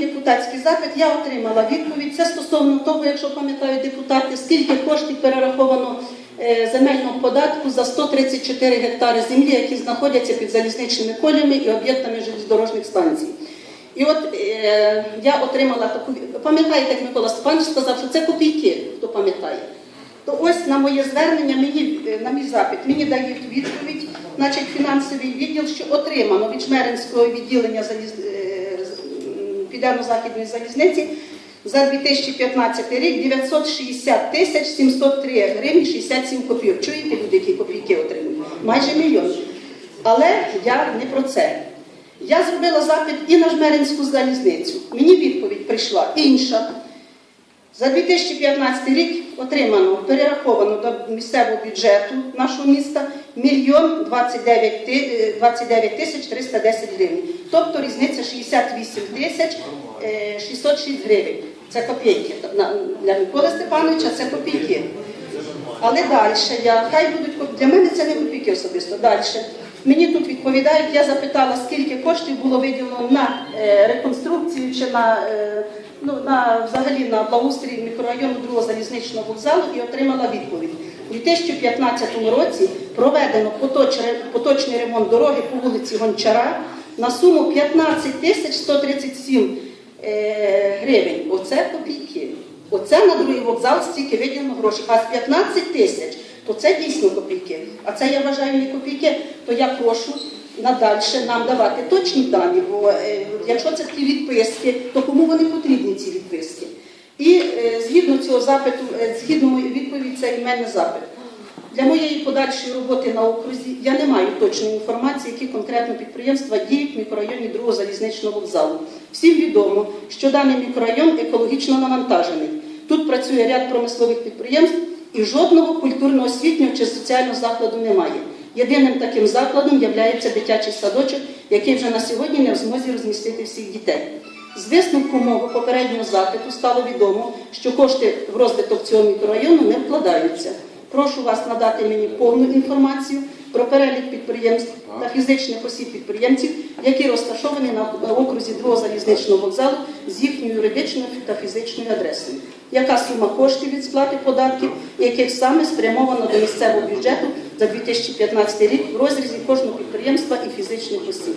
депутатський запит я отримала відповідь. Це стосовно того, якщо пам'ятають депутати, скільки коштів перераховано е, земельного податку за 134 гектари землі, які знаходяться під залізничними колями і об'єктами железнодорожних станцій. І от е, я отримала таку пам'ятаєте, як Микола Степанович сказав, що це копійки, хто пам'ятає. То ось на моє звернення, мені е, на мій запит, мені дають відповідь, значить фінансовий відділ, що отримано від Жмеринського відділення заліз... Південно-Західної залізниці за 2015 рік 960 тисяч 703 гривні 67 копійок. Чуєте, люди, які копійки отримують? Майже мільйон. Але я не про це. Я зробила запит і на Жмеринську залізницю. Мені відповідь прийшла інша. За 2015 рік отримано, перераховано до місцевого бюджету нашого міста мільйон 29 ти- е, 29 тисяч 310 гривень. Тобто різниця 68 тисяч е, 606 гривень. Це копійки. Для Миколи Степановича це копійки. Але далі я, хай будуть для мене це не копійки особисто. Далі. Мені тут відповідають, я запитала, скільки коштів було виділено на е, реконструкцію чи е, на взагалі на благоустрій мікрорайону другого залізничного вокзалу і отримала відповідь. У 2015 році проведено поточний, ремонт дороги по вулиці Гончара на суму 15 тисяч 137 е, гривень. Оце копійки. Оце на другий вокзал стільки виділено грошей. А з 15 тисяч, то це дійсно копійки. А це я вважаю не копійки, то я прошу надальше нам давати точні дані, бо е, якщо це такі відписки, то кому вони потрібні ці відписки? І е, згідно цього запиту, е, згідно моєї відповіді, це і мене запит. Для моєї подальшої роботи на окрузі я не маю точної інформації, які конкретно підприємства діють в мікрорайоні другого залізничного вокзалу. Всім відомо, що даний мікрорайон екологічно навантажений. Тут працює ряд промислових підприємств і жодного культурно-освітнього чи соціального закладу немає. Єдиним таким закладом є дитячий садочок, який вже на сьогодні не в змозі розмістити всіх дітей. З висновку мого попереднього запиту стало відомо, що кошти в розвиток цього мікрорайону не вкладаються. Прошу вас надати мені повну інформацію про перелік підприємств та фізичних осіб підприємців, які розташовані на окрузі другого залізничного вокзалу з їхньою юридичною та фізичною адресою. Яка сума коштів від сплати податків, яких саме спрямовано до місцевого бюджету за 2015 рік в розрізі кожного підприємства і фізичних осіб?